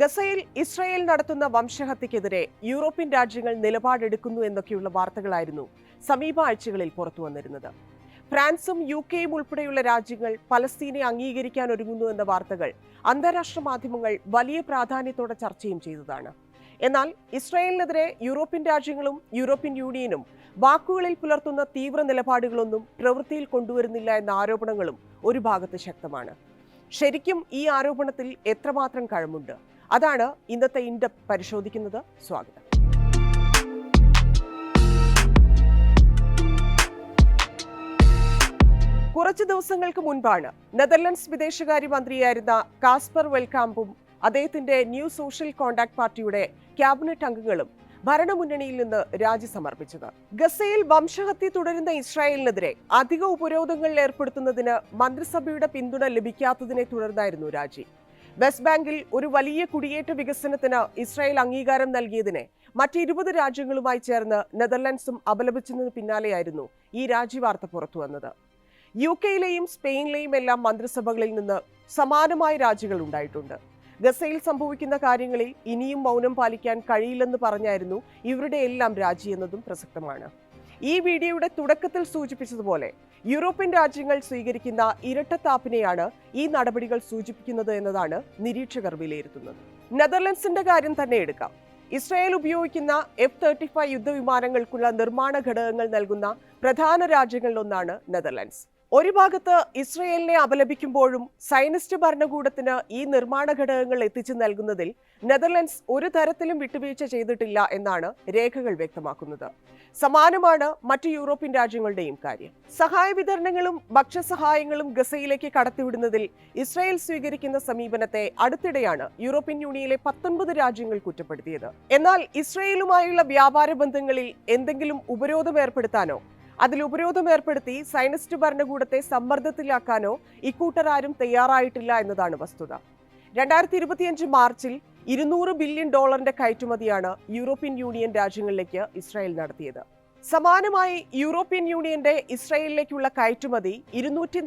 ഗസയിൽ ഇസ്രയേൽ നടത്തുന്ന വംശഹത്യക്കെതിരെ യൂറോപ്യൻ രാജ്യങ്ങൾ നിലപാടെടുക്കുന്നു എന്നൊക്കെയുള്ള വാർത്തകളായിരുന്നു സമീപ ആഴ്ചകളിൽ പുറത്തു വന്നിരുന്നത്. ഫ്രാൻസും യു കെയും ഉൾപ്പെടെയുള്ള രാജ്യങ്ങൾ പലസ്തീനെ അംഗീകരിക്കാൻ ഒരുങ്ങുന്നു എന്ന വാർത്തകൾ അന്താരാഷ്ട്ര മാധ്യമങ്ങൾ വലിയ പ്രാധാന്യത്തോടെ ചർച്ചയും ചെയ്തതാണ്. എന്നാൽ ഇസ്രയേലിനെതിരെ യൂറോപ്യൻ രാജ്യങ്ങളും യൂറോപ്യൻ യൂണിയനും വാക്കുകളിൽ പുലർത്തുന്ന തീവ്ര നിലപാടുകളൊന്നും പ്രവൃത്തിയിൽ കൊണ്ടുവരുന്നില്ല എന്ന ആരോപണങ്ങളും ഒരു ഭാഗത്ത് ശക്തമാണ്. ശരിക്കും ഈ ആരോപണത്തിൽ എത്രമാത്രം കഴമുണ്ട്? അതാണ് ഇന്നത്തെ ഇൻഡ് പരിശോധിക്കുന്നത്. സ്വാഗതം. കുറച്ച് ദിവസങ്ങൾക്ക് മുൻപാണ് നെതർലൻഡ്സ് വിദേശകാര്യമന്ത്രിയായിരുന്ന കാസ്പർ വെൽക്കാമ്പും അദ്ദേഹത്തിന്റെ ന്യൂ സോഷ്യൽ കോണ്ടാക്ട് പാർട്ടിയുടെ ക്യാബിനറ്റ് അംഗങ്ങളും ഭരണമുന്നണിയിൽ നിന്ന് രാജി സമർപ്പിച്ചത്. ഗസയിൽ വംശഹത്യ തുടരുന്ന ഇസ്രായേലിനെതിരെ അധിക ഉപരോധങ്ങൾ ഏർപ്പെടുത്തുന്നതിന് മന്ത്രിസഭയുടെ പിന്തുണ ലഭിക്കാത്തതിനെ തുടർന്നായിരുന്നു രാജി. വെസ്റ്റ് ബാങ്കിൽ ഒരു വലിയ കുടിയേറ്റ വികസനത്തിന് ഇസ്രായേൽ അംഗീകാരം നൽകിയതിനെ മറ്റിരുപത് രാജ്യങ്ങളുമായി ചേർന്ന് നെതർലൻഡ്സും അപലപിച്ചതിന് പിന്നാലെയായിരുന്നു ഈ രാജിവാർത്ത പുറത്തുവന്നത് യു കെയിലെയും സ്പെയിനിലെയും എല്ലാം മന്ത്രിസഭകളിൽ നിന്ന് സമാനമായ രാജികൾ ഉണ്ടായിട്ടുണ്ട്. ഗസയിൽ സംഭവിക്കുന്ന കാര്യങ്ങളിൽ ഇനിയും മൗനം പാലിക്കാൻ കഴിയില്ലെന്ന് പറഞ്ഞായിരുന്നു ഇവരുടെ എല്ലാം രാജിയെന്നതും പ്രസക്തമാണ്. ഈ വീഡിയോയുടെ തുടക്കത്തിൽ സൂചിപ്പിച്ചതുപോലെ യൂറോപ്യൻ രാജ്യങ്ങൾ സ്വീകരിക്കുന്ന ഇരട്ടത്താപ്പിനെയാണ് ഈ നടപടികൾ സൂചിപ്പിക്കുന്നത് എന്നതാണ് നിരീക്ഷകർ വിലയിരുത്തുന്നത്. നെതർലൻഡ്സിന്റെ കാര്യം തന്നെ എടുക്കാം. ഇസ്രായേൽ ഉപയോഗിക്കുന്ന എഫ് തേർട്ടി ഫൈവ് യുദ്ധവിമാനങ്ങൾക്കുള്ള നിർമ്മാണ ഘടകങ്ങൾ നൽകുന്ന പ്രധാന രാജ്യങ്ങളിലൊന്നാണ് നെതർലൻഡ്സ്. ഒരു ഭാഗത്ത് ഇസ്രയേലിനെ അപലപിക്കുമ്പോഴും സൈനിസ്റ്റ് ഭരണകൂടത്തിന് ഈ നിർമ്മാണ ഘടകങ്ങൾ എത്തിച്ചു നൽകുന്നതിൽ നെതർലൻഡ്സ് ഒരു തരത്തിലും വിട്ടുവീഴ്ച ചെയ്തിട്ടില്ല എന്നാണ് രേഖകൾ വ്യക്തമാക്കുന്നത്. സമാനമാണ് മറ്റ് യൂറോപ്യൻ രാജ്യങ്ങളുടെയും കാര്യം. സഹായ വിതരണങ്ങളും ഭക്ഷ്യസഹായങ്ങളും ഗസയിലേക്ക് കടത്തിവിടുന്നതിൽ ഇസ്രായേൽ സ്വീകരിക്കുന്ന സമീപനത്തെ അടുത്തിടെയാണ് യൂറോപ്യൻ യൂണിയനിലെ പത്തൊൻപത് രാജ്യങ്ങൾ കുറ്റപ്പെടുത്തിയത്. എന്നാൽ ഇസ്രയേലുമായുള്ള വ്യാപാര ബന്ധങ്ങളിൽ എന്തെങ്കിലും ഉപരോധം ഏർപ്പെടുത്താനോ അതിൽ ഉപരോധം ഏർപ്പെടുത്തി സൈനിസ്റ്റ് ഭരണകൂടത്തെ സമ്മർദ്ദത്തിലാക്കാനോ ഇക്കൂട്ടർ ആരും തയ്യാറായിട്ടില്ല എന്നതാണ് വസ്തുത. രണ്ടായിരത്തി ഇരുപത്തിയഞ്ച് മാർച്ചിൽ ഇരുന്നൂറ് ബില്യൺ ഡോളറിന്റെ കയറ്റുമതിയാണ് യൂറോപ്യൻ യൂണിയൻ രാജ്യങ്ങളിലേക്ക് ഇസ്രായേൽ നടത്തിയത്. സമാനമായി യൂറോപ്യൻ യൂണിയന്റെ ഇസ്രായേലിലേക്കുള്ള കയറ്റുമതി ഇരുന്നൂറ്റി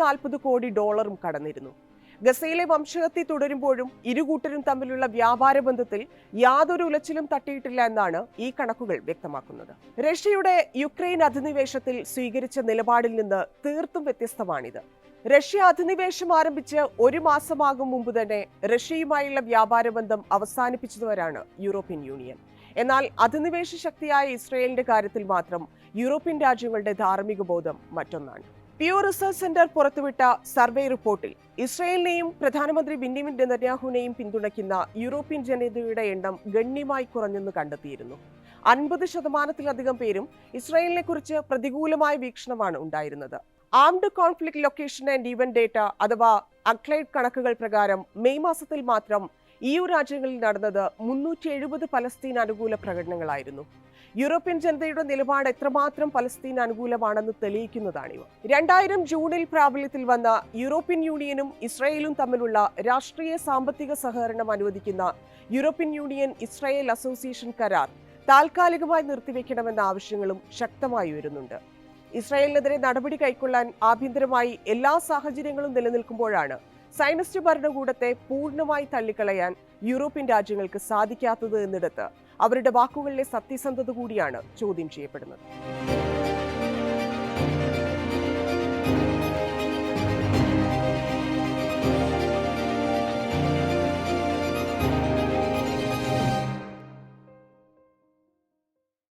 കോടി ഡോളറും കടന്നിരുന്നു. ഗസയിലെ വംശഹത്യ തുടരുമ്പോഴും ഇരുകൂട്ടരും തമ്മിലുള്ള വ്യാപാര ബന്ധത്തിൽ യാതൊരു ഉലച്ചിലും തട്ടിയിട്ടില്ല എന്നാണ് ഈ കണക്കുകൾ വ്യക്തമാക്കുന്നത്. റഷ്യയുടെ യുക്രൈൻ അധിനിവേശത്തിൽ സ്വീകരിച്ച നിലപാടിൽ നിന്ന് തീർത്തും വ്യത്യസ്തമാണിത്. റഷ്യ അധിനിവേശം ആരംഭിച്ച് ഒരു മാസമാകും മുമ്പ് തന്നെ റഷ്യയുമായുള്ള വ്യാപാര ബന്ധം അവസാനിപ്പിച്ചതുവരാണ് യൂറോപ്യൻ യൂണിയൻ. എന്നാൽ അധിനിവേശ ശക്തിയായ ഇസ്രയേലിന്റെ കാര്യത്തിൽ മാത്രം യൂറോപ്യൻ രാജ്യങ്ങളുടെ ധാർമ്മിക ബോധം മറ്റൊന്നാണ്. പ്യൂ റിസർച്ച് സെന്റർ പുറത്തുവിട്ട സർവേ റിപ്പോർട്ടിൽ ഇസ്രയേലിനെയും പ്രധാനമന്ത്രി ബിന്യമിൻ നെതന്യാഹുവിനെയും പിന്തുണയ്ക്കുന്ന യൂറോപ്യൻ ജനതയുടെ എണ്ണം ഗണ്യമായി കുറഞ്ഞെന്ന് കണ്ടെത്തിയിരുന്നു. അൻപത് ശതമാനത്തിലധികം പേരും ഇസ്രയേലിനെ കുറിച്ച് പ്രതികൂലമായ വീക്ഷണമാണ് ഉണ്ടായിരുന്നത്. Armed Conflict Location and Event Data അഥവാ അക്ലൈഡ് കണക്കുകൾ പ്രകാരം മെയ് മാസത്തിൽ മാത്രം ഇ യു രാജ്യങ്ങളിൽ നടന്നത് മുന്നൂറ്റി എഴുപത് പലസ്തീൻ അനുകൂല പ്രകടനങ്ങളായിരുന്നു. യൂറോപ്യൻ ജനതയുടെ നിലപാട് എത്രമാത്രം പലസ്തീൻ അനുകൂലമാണെന്ന് തെളിയിക്കുന്നതാണിവ. രണ്ടായിരം ജൂണിൽ പ്രാബല്യത്തിൽ വന്ന യൂറോപ്യൻ യൂണിയനും ഇസ്രായേലും തമ്മിലുള്ള രാഷ്ട്രീയ സാമ്പത്തിക സഹകരണം അനുവദിക്കുന്ന യൂറോപ്യൻ യൂണിയൻ ഇസ്രായേൽ അസോസിയേഷൻ കരാർ താൽക്കാലികമായി നിർത്തിവെക്കണമെന്ന ആവശ്യങ്ങളും ശക്തമായി ഉയരുന്നുണ്ട്. ഇസ്രായേലിനെതിരെ നടപടി കൈക്കൊള്ളാൻ ആഭ്യന്തരമായി എല്ലാ സാഹചര്യങ്ങളും നിലനിൽക്കുമ്പോഴാണ് സൈനിസ്റ്റ് ഭരണകൂടത്തെ പൂർണമായി തള്ളിക്കളയാൻ യൂറോപ്യൻ രാജ്യങ്ങൾക്ക് സാധിക്കാത്തത് എന്നിടത്ത് അവരുടെ വാക്കുകളിലെ സത്യസന്ധത കൂടിയാണ് ചോദ്യം ചെയ്യപ്പെടുന്നത്.